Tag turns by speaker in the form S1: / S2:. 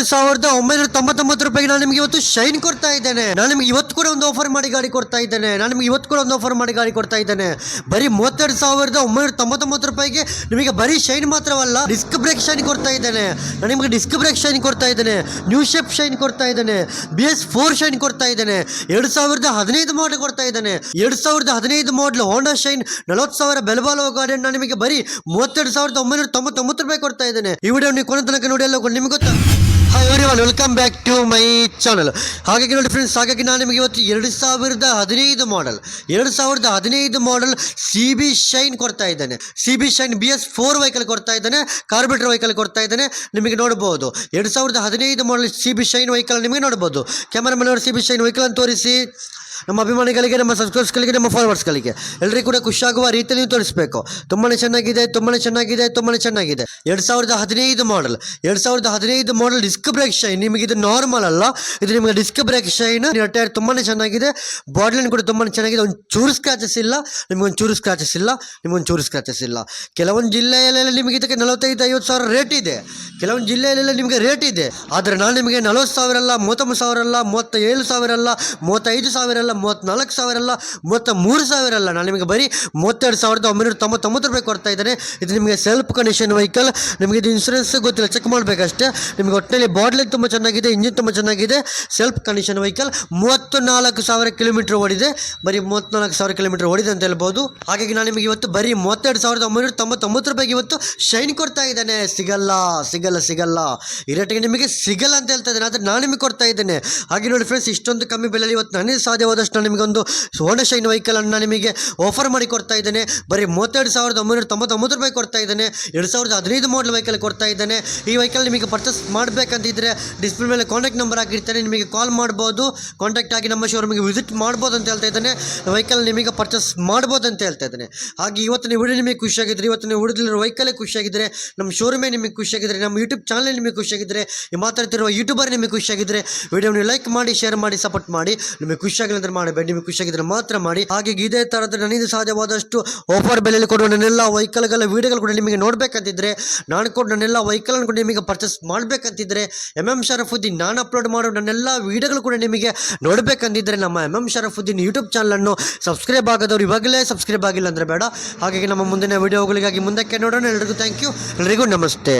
S1: ಮೂವತ್ತೆರಡು ಸಾವಿರದ ಒಂಬೈನೂರ ತೊಂಬತ್ತೊಂಬತ್ತು ರೂಪಾಯಿಗೆ ನಾನು ನಿಮಗೆ ಇವತ್ತು ಶೈನ್ ಕೊಡ್ತಾ ಇದ್ದೇನೆ. ನಾನು ನಿಮಗೆ ಇವತ್ತು ಕೂಡ ಒಂದು ಆಫರ್ ಮಾಡಿ ಗಾಡಿ ಕೊಡ್ತಾ ಇದ್ದೇನೆ. ನಾನು ನಿಮಗೆ ಇವತ್ತು ಕೂಡ ಒಂದು ಆಫರ್ ಮಾಡಿ ಗಾಡಿ ಕೊಡ್ತಾ ಇದ್ದೇನೆ. ಬರೀ ಮೂವತ್ತೆರಡು ಸಾವಿರದ ಒಂಬೈನೂರ ತೊಂಬತ್ತೊಂಬತ್ತು ರೂಪಾಯಿಗೆ ನಿಮಗೆ ಬರೀ ಶೈನ್ ಮಾತ್ರವಲ್ಲ ಡಿಸ್ಕ್ ಬ್ರೇಕ್ ಶೈನ್ ಕೊಡ್ತಾ ಇದ್ದೇನೆ. ನಾನು ನಿಮಗೆ ಡಿಸ್ಕ್ ಬ್ರೇಕ್ ಶೈನ್ ಕೊಡ್ತಾ ಇದ್ದೇನೆ. ನ್ಯೂ ಶೇಪ್ ಶೈನ್ ಕೊಡ್ತಾ ಇದ್ದೇನೆ. ಬಿ ಎಸ್ ಫೋರ್ ಶೈನ್ ಕೊಡ್ತಾ ಇದ್ದೇನೆ. ಎರಡು ಸಾವಿರದ ಹದಿನೈದು ಮಾಡಲ್ ಕೊಡ್ತಾ ಇದ್ದೇನೆ. ಎರಡು ಸಾವಿರದ ಹದಿನೈದು ಮಾಡಲ್ ಹೋಂಡಾ ಶೈನ್ ನಲವತ್ತು ಸಾವಿರ ಬೆಲಬಾಲೋ ಗಾಡಿ ನಾನು ನಿಮಗೆ ಬರೀ ಮೂವತ್ತೆರಡು ಸಾವಿರದ ಒಂಬೈನೂರ ತೊಂಬತ್ತೊಂಬತ್ತು ರೂಪಾಯಿ ಕೊಡ್ತಾ ಇದ್ದೇನೆ. ಈ ವಿಡಿಯೋ ನೀವು ಕೊನೆ ತನಕ ನೋಡಿ, ಎಲ್ಲ ನಿಮ್ಗೆ ಗೊತ್ತಾ? Hi everyone welcome back to my channel ಹಾಗಾಗಿ ನೋಡಿ ಫ್ರೆಂಡ್ಸ್ ಹಾಗಾಗಿ ನಾನು ನಿಮಗೆ ಇವತ್ತು ಎರಡು ಸಾವಿರದ ಹದಿನೈದು ಮಾಡಲ್ ಎರಡು ಸಾವಿರದ ಹದಿನೈದು ಮಾಡಲ್ ಸಿ ಬಿ ಶೈನ್ ಕೊಡ್ತಾ ಇದ್ದಾನೆ. C B Shine B S four vehicle ಕೊಡ್ತಾ ಇದ್ದಾನೆ ಕಾರ್ಬೆಟ್ರ್ ವೆಹಿಕಲ್ ಕೊಡ್ತಾ ಇದ್ದಾನೆ. ನಿಮಗೆ ನೋಡ್ಬೋದು, ಎರಡು ಸಾವಿರದ ಹದಿನೈದು model C B Shine vehicle ನಿಮಗೆ ನೋಡ್ಬೋದು. ಕ್ಯಾಮರಾ ಅವರು ಸಿ ಬಿ ಶೈನ್ ವೆಹಿಕಲ್ ಅಂತ ತೋರಿಸಿ. ನಮ್ಮ ಅಭಿಮಾನಿಗಳಿಗೆ, ನಮ್ಮ ಸಬ್ಸ್ಕ್ರೈಬರ್ಸ್ಗಳಿಗೆ ನಮ್ಮ ಫಾಲೋವರ್ಸ್ಗಳಿಗೆ ಎಲ್ಲರಿಗೂ ಕೂಡ ಖುಷಿಯಾಗುವ ರೀತಿಯಲ್ಲಿ ತೋರಿಸಬೇಕು. ತುಂಬಾ ಚೆನ್ನಾಗಿದೆ ತುಂಬಾ ಚೆನ್ನಾಗಿದೆ ತುಂಬಾ ಚೆನ್ನಾಗಿದೆ. ಎರಡು ಸಾವಿರದ ಹದಿನೈದು ಮಾಡಲ್ ಎರಡು ಸಾವಿರದ ಹದಿನೈದು ಮಾಡಲ್ ಡಿಸ್ಕ್ ಬ್ರೇಕ್ ಶೈನ್ ನಿಮಗೆ ಇದು ನಾರ್ಮಲ್ ಅಲ್ಲ. ಇದು ನಿಮಗೆ ಡಿಸ್ಕ್ ಬ್ರೇಕ್ ಶೈನ್ ಟೈರ್ ತುಂಬಾ ಚೆನ್ನಾಗಿದೆ. ಬಾಡ್ಲೈನ್ ಕೂಡ ತುಂಬಾ ಚೆನ್ನಾಗಿದೆ. ಒಂದು ಚೂರು ಸ್ಕ್ರಾಚಸ್ ಇಲ್ಲ. ನಿಮಗೊಂದು ಚೂರು ಸ್ಕ್ರಾಚಸ್ ಇಲ್ಲ. ನಿಮಗೊಂದು ಚೂರು ಸ್ಕ್ರಾಚಸ್ ಇಲ್ಲ. ಕೆಲವೊಂದು ಜಿಲ್ಲೆಯಲ್ಲೆಲ್ಲ ನಿಮಗೆ ಇದಕ್ಕೆ ನಲವತ್ತೈದು, ಐವತ್ತು ಸಾವಿರ ರೇಟ್ ಇದೆ. ಕೆಲವೊಂದು ಜಿಲ್ಲೆಯಲ್ಲೆಲ್ಲ ನಿಮಗೆ ರೇಟ್ ಇದೆ. ಆದರೆ ನಾನು ನಿಮಗೆ ನಲವತ್ತು ಸಾವಿರ ಅಲ್ಲ, ಮೂವತ್ತೊಂಬತ್ತು ಸಾವಿರ ಅಲ್ಲ ಮೂವತ್ತ ಏಳು ಸಾವಿರ ಅಲ್ಲ, ಮೂವತ್ತೈದು ಸಾವಿರ ಅಲ್ಲ ಮೂವತ್ತ್ನಾಲ್ಕು ಸಾವಿರ ಅಲ್ಲ ಮೂವತ್ತ ಮೂರು ಸಾವಿರ ಅಲ್ಲ. ನಾನು ನಿಮಗೆ ಬರೀ ಮೂವತ್ತೆರಡು ಸಾವಿರದ ಒಂಬೈನೂರ ತೊಂಬತ್ತೊಂಬತ್ತು ರೂಪಾಯಿ ಕೊಡ್ತಾ ಇದ್ದೇನೆ. ಇದು ನಿಮಗೆ ಸೆಲ್ಫ್ ಕಂಡೀಷನ್ ವೆಹಿಕಲ್ ನಿಮಗೆ ಇದು ಇನ್ಸೂರೆನ್ಸ್ ಗೊತ್ತಿಲ್ಲ ಚೆಕ್ ಮಾಡಬೇಕಷ್ಟೇ. ನಿಮಗೆ ಒಟ್ಟಿನಲ್ಲಿ ಬಾಟ್ಲಿ ತುಂಬ ಚೆನ್ನಾಗಿದೆ ಇಂಜಿನ್ ತುಂಬ ಚೆನ್ನಾಗಿದೆ. ಸೆಲ್ಫ್ ಕಂಡೀಷನ್ ವೆಹಿಕಲ್ ಮೂವತ್ತು ನಾಲ್ಕು ಸಾವಿರ ಕಿಲೋಮೀಟರ್ ಓಡಿದೆ. ಬರೀ ಮೂವತ್ತ್ನಾಲ್ಕು ಸಾವಿರ ಕಿಲೋಮೀಟರ್ ಓಡಿದೆ ಅಂತ ಹೇಳ್ಬೋದು. ಹಾಗಾಗಿ ನಾನು ನಿಮಗೆ ಇವತ್ತು ಬರೀ ಮೂವತ್ತೆರಡು ಸಾವಿರದ ಒಂಬೈನೂರ ತೊಂಬತ್ತೊಂಬತ್ತು ರೂಪಾಯಿಗೆ ಇವತ್ತು ಶೈನ್ ಕೊಡ್ತಾ ಇದ್ದಾನೆ. ಸಿಗಲ್ಲ ಸಿಗಲ್ಲ. ಸಿಗಲ್ಲ? ಈ ರೇಟಿಗೆ ನಿಮಗೆ ಸಿಗಲ್ಲ ಅಂತ ಹೇಳ್ತಾ ಇದ್ದೇನೆ, ಆದರೆ ನಾನು ನಿಮಗೆ ಕೊಡ್ತಾ ಇದ್ದೇನೆ. ಹಾಗೆ ನೋಡಿ ಫ್ರೆಂಡ್ಸ್ ಇಷ್ಟೊಂದು ಕಮ್ಮಿ ಬೆಲೆಯಲ್ಲಿ ಇವತ್ತು ನನಗೆ ಸಾಧ್ಯವಾದಷ್ಟು ನಾನು ನಿಮಗೆ ಒಂದು ಹೋಂಡಾ ಶೈನ್ ವೆಹಿಕಲನ್ನು ನಿಮಗೆ ಆಫರ್ ಮಾಡಿ ಕೊಡ್ತಾ ಇದ್ದೇನೆ. ಬರೀ ಮೂವತ್ತೆರಡು ಸಾವಿರದ ಒಂಬೈನೂರ ತೊಂಬತ್ತೊಂಬತ್ತು ರೂಪಾಯಿ ಕೊಡ್ತಾ ಇದ್ದೇನೆ. ಎರಡು ಸಾವಿರದ ಹದಿನೈದು ಮಾಡಲ್ ವೆಹಿಕಲ್ ಕೊಡ್ತಾ ಇದ್ದೇನೆ. ಈ ವೆಹಿಕಲ್ ನಿಮಗೆ ಪರ್ಚೇಸ್ ಮಾಡಬೇಕಂತಿದ್ರೆ ಡಿಸ್ಪ್ಲೇ ಮೇಲೆ ಕಾಂಟ್ಯಾಕ್ಟ್ ನಂಬರ್ ಆಗಿರ್ತಾನೆ ನಿಮಗೆ ಕಾಲ್ ಮಾಡ್ಬೋದು. ಕಾಂಟ್ಯಾಕ್ಟ್ ಆಗಿ ನಮ್ಮ ಶೋರೂಮಿಗೆ ವಿಸಿಟ್ ಮಾಡ್ಬೋದು ಅಂತ ಹೇಳ್ತಾ ಇದ್ದೇನೆ. ವೆಹಿಕಲ್ ನಿಮಗೆ ಪರ್ಚೇಸ್ ಮಾಡ್ಬೋದು ಅಂತ ಹೇಳ್ತಾ ಇದ್ದೇನೆ. ಹಾಗೆ ಇವತ್ತಿನ ವಿಡಿಯೋ ನಿಮಗೆ ಖುಷಿಯಾಗಿದ್ರೆ ಇವತ್ತಿನ ವಿಡಿಯೋದಲ್ಲಿರೋ ವೆಹಿಕಲೇ ಖುಷಿಯಾಗಿದ್ದರೆ ನಮ್ಮ ಶೋರೂಮೇ ನಿಮಗೆ ಖುಷಿಯಾಗಿದ್ದರೆ ನಮ್ಮ ಯೂಟ್ಯೂಬ್ ಚಾನಲ್ ನಿಮಗೆ ಖುಷಿಯಾಗಿದ್ದರೆ ಮಾತಾಡ್ತಿರುವ ಯೂಟ್ಯೂಬರ್ ನಿಮಗೆ ಖುಷಿಯಾಗಿದ್ದರೆ ವಿಡಿಯೋ ನೀವು ಲೈಕ್ ಮಾಡಿ, ಶೇರ್ ಮಾಡಿ, ಸಪೋರ್ಟ್ ಮಾಡಿ. ನಿಮಗೆ ಖುಷಿಯಾಗಿಲ್ಲ ಅಂದ್ರೆ ಮಾಡಬೇಡಿ, ನಿಮಗೆ ಖುಷಿಯಾಗಿದ್ದರೆ ಮಾತ್ರ ಮಾಡಿ. ಹಾಗೆ ಇದೇ ಥರದ ನನಗೆ ಸಾಧ್ಯವಾದಷ್ಟು ಆಫರ್ ಬೆಲೆಯಲ್ಲಿ ಕೊಡುವ ನನ್ನೆಲ್ಲ ವೆಹಿಕಲ್ಗಳ ವೀಡಿಯೋಗಳು ಕೂಡ ನಿಮಗೆ ನೋಡಬೇಕಂತಿದ್ರೆ, ನಾನು ಕೂಡ ನನ್ನೆಲ್ಲ ವೆಹಿಕಲ್ ಕೂಡ ನಿಮಗೆ ಪರ್ಚೇಸ್ ಮಾಡಬೇಕಂತಿದ್ರೆ ಎಂ ಎಂ ಶರಫುದ್ದೀನ್ ನಾನು ಅಪ್ಲೋಡ್ ಮಾಡೋ ನನ್ನೆಲ್ಲ ವೀಡಿಯೋಗಳು ಕೂಡ ನಿಮಗೆ ನೋಡಬೇಕಂತಿದ್ರೆ, ನಮ್ಮ ಎಂ ಎಂ ಶರಫುದ್ದೀನ್ ಯೂಟ್ಯೂಬ್ ಚಾನಲನ್ನು ಸಬ್ಸ್ಕ್ರೈಬ್ ಆಗೋದವ್ರು ಇವಾಗಲೇ ಸಬ್ಸ್ಕ್ರೈಬ್ ಆಗಿಲ್ಲ ಅಂದರೆ ಬೇಡ. ಹಾಗಾಗಿ ನಮ್ಮ ಮುಂದಿನ ವೀಡಿಯೋಗಳಿಗಾಗಿ ಮುಂದಕ್ಕೆ ನೋಡೋಣ. ಎಲ್ರಿಗೂ ಥ್ಯಾಂಕ್ ಯು ಎಲ್ರಿಗೂ ನಮಸ್ತೆ.